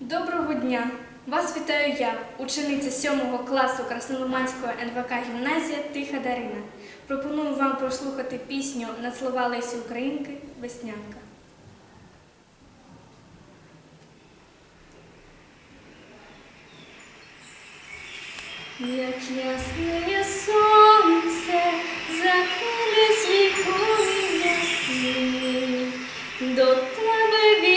Доброго дня! Вас вітаю я, учениця 7 класу Красноломанської НВК гімназія Тиха Дарина. Пропоную вам прослухати пісню над слова Лесі Українки Веснянка. Як ясне сонце закине свій ясний, до тебе вірю.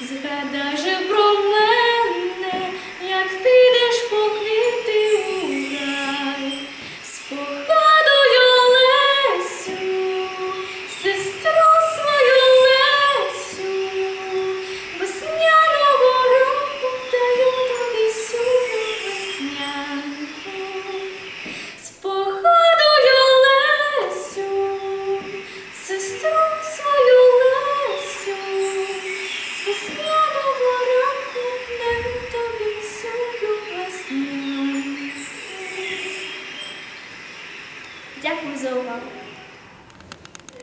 Згадай же про мене, як піде. Дякую за увагу.